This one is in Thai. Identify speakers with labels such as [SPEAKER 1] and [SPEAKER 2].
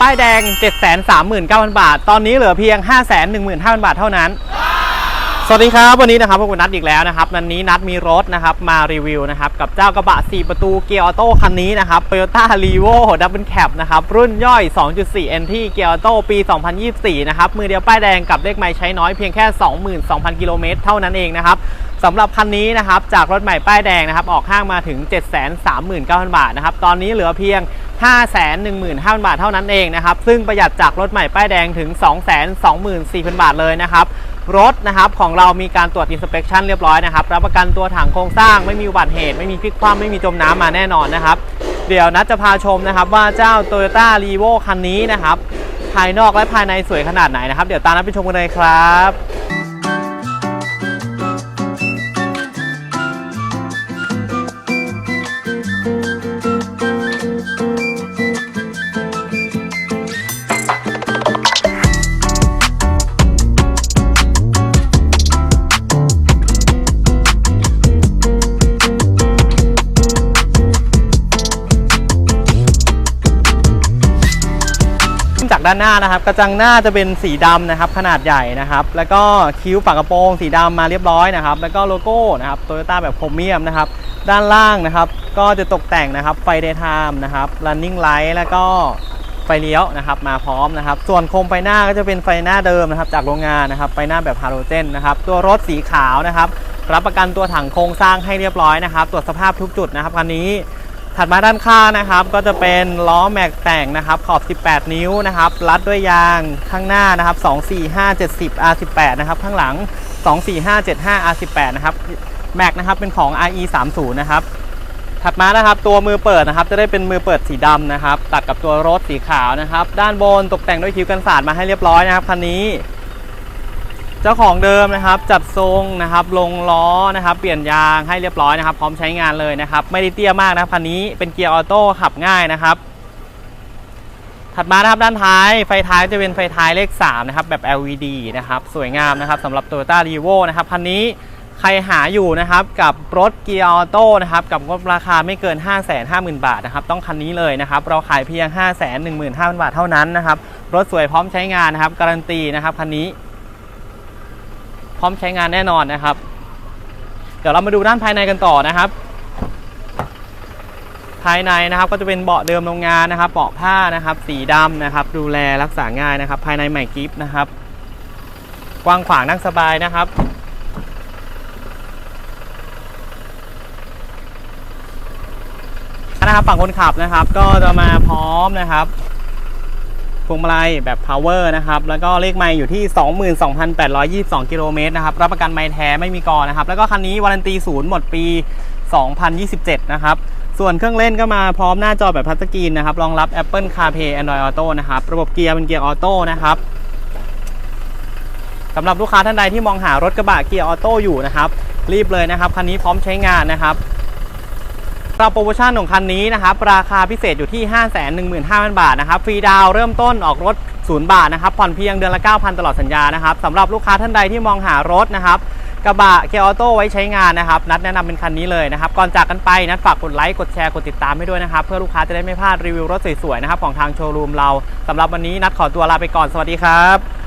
[SPEAKER 1] ป้ายแดง 739,000 บาท ตอนนี้เหลือเพียง 515,000 บาทเท่านั้น สวัสดีครับ วันนี้นะครับพวกคุณนัดอีกแล้วนะครับวันนี้นัดมีรถนะครับมารีวิวนะครับกับเจ้ากระบะ 4 ประตูเกียร์ออโต้คันนี้นะครับ Toyota r e v o Double Cab นะครับรุ่นย่อย 2.4 NT เกียร์ออโต้ปี 2024 นะครับมือเดียวป้ายแดงกับเลขไม้ใช้น้อยเพียงแค่ 22,000 กิโลเมตรเท่านั้นเองนะครับสำหรับคันนี้นะครับจากรถใหม่ป้ายแดงนะครับออกห้างมาถึง 739,000 บาทนะครับตอนนี้เหลือเพียง 515,000 บาทเท่านั้นเองนะครับ ซึ่งประหยัดจากรถใหม่ป้ายแดงถึง 224,000 บาทเลยนะครับ รถนะครับของเรามีการตรวจ inspection เรียบร้อยนะครับ รับประกันตัวถังโครงสร้างไม่มีอุบัติเหตุ ไม่มีพลิกคว่ำไม่มีจมน้ำมาแน่นอนนะครับ เดี๋ยวนัดจะพาชมนะครับว่าเจ้า Toyota r e v o คันนี้นะครับ ภายนอกและภายในสวยขนาดไหนนะครับ เดี๋ยวตามนัดไปชมกันเลยครับ จากด้านหน้านะครับ กระจังหน้าจะเป็นสีดำนะครับขนาดใหญ่นะครับ แล้วก็คิ้วฝากระโปรงสีดำมาเรียบร้อยนะครับ แล้วก็โลโก้นะครับโตโยต้าแบบโครเมียมนะครับ ด้านล่างนะครับ ก็จะตกแต่งนะครับไฟเดย์ไทม์นะครับ running light แล้วก็ไฟเลี้ยวนะครับมาพร้อมนะครับ ส่วนโคมไฟหน้าก็จะเป็นไฟหน้าเดิมนะครับจากโรงงานนะครับไฟหน้าแบบฮาโลเจนนะครับตัวรถสีขาวนะครับ รับประกันตัวถังโครงสร้างให้เรียบร้อยนะครับ ตรวจสภาพทุกจุดนะครับคันนี้ ถัดมาด้านข้างนะครับ ก็จะเป็นล้อแม็กแต่งนะครับขอบ 18 นิ้วนะครับรัดด้วยยางข้างหน้านะครับ 245 70 R18 นะครับข้างหลัง 245 75 R18 นะครับแม็กนะครับเป็นของ RE 30นะครับถัดมานะครับตัวมือเปิดนะครับ จะได้เป็นมือเปิดสีดำนะครับ ตัดกับตัวรถสีขาวนะครับ ด้านบนตกแต่งด้วยคิ้วกันสาดมาให้เรียบร้อยนะครับคันนี้ เจ้าของเดิมนะครับจัดทรงนะครับลงล้อนะครับเปลี่ยนยางให้เรียบร้อยนะครับ พร้อมใช้งานเลยนะครับ ไม่ได้เตี้ยมากนะครับคันนี้เป็นเกียร์ออโต้ขับง่ายนะครับ ถัดมานะครับด้านท้ายไฟท้ายจะเป็นไฟท้ายเลข 3 นะครับ แบบ LED นะครับสวยงามนะครับสำหรับ Toyota r e v o นะครับคันนี้ใครหาอยู่นะครับกับรถเกียร์ออโต้นะครับกับงบราคาไม่เกิน 550,000 บาทนะครับต้องคันนี้เลยนะครับเราขายเพียง 515,000 บาทเท่านั้นนะครับรถสวยพร้อมใช้งานนะครับการันตีนะครับคันนี้ พร้อมใช้งานแน่นอนนะครับ เดี๋ยวเรามาดูด้านภายในกันต่อนะครับ ภายในนะครับก็จะเป็นเบาะเดิมโรงงานนะครับเบาะผ้านะครับ สีดำนะครับ ดูแลรักษาง่ายนะครับ ภายในใหม่กิฟต์นะครับ กว้างขวางนั่งสบายนะครับนะครับฝั่งคนขับนะครับ ก็จะมาพร้อมนะครับ พวงมาลัยแบบ power นะครับ แล้วก็เลขไมล์อยู่ที่ 22,822 กิโลเมตรนะครับ รับประกันไมล์แท้ไม่มีกอนะครับ แล้วก็คันนี้วารันตีศูนย์หมดปี 2027 นะครับ ส่วนเครื่องเล่นก็มาพร้อมหน้าจอแบบทัชสกีนนะครับ รองรับ Apple CarPlay Android Auto นะครับ ระบบเกียร์เป็นเกียร์ออโต้นะครับสำหรับลูกค้าท่านใดที่มองหารถกระบะเกียร์ออโต้อยู่นะครับ รีบเลยนะครับ คันนี้พร้อมใช้งานนะครับ เราโปรโมชั่นของคันนี้นะครับราคาพิเศษอยู่ที่ 515,000 บาทนะครับฟรีดาวเริ่มต้นออกรถ 0 บาทนะครับผ่อนเพียงเดือนละ 9,000 ตลอดสัญญานะครับสำหรับลูกค้าท่านใดที่มองหารถนะครับกระบะเกียร์ออโต้ไว้ใช้งานนะครับ นัดแนะนำเป็นคันนี้เลยนะครับ ก่อนจากกันไปนัดฝากกดไลค์กดแชร์กดติดตามให้ด้วยนะครับ เพื่อลูกค้าจะได้ไม่พลาดรีวิวรถสวยๆนะครับของทางโชว์รูมเราสำหรับวันนี้นัดขอตัวลาไปก่อนสวัสดีครับ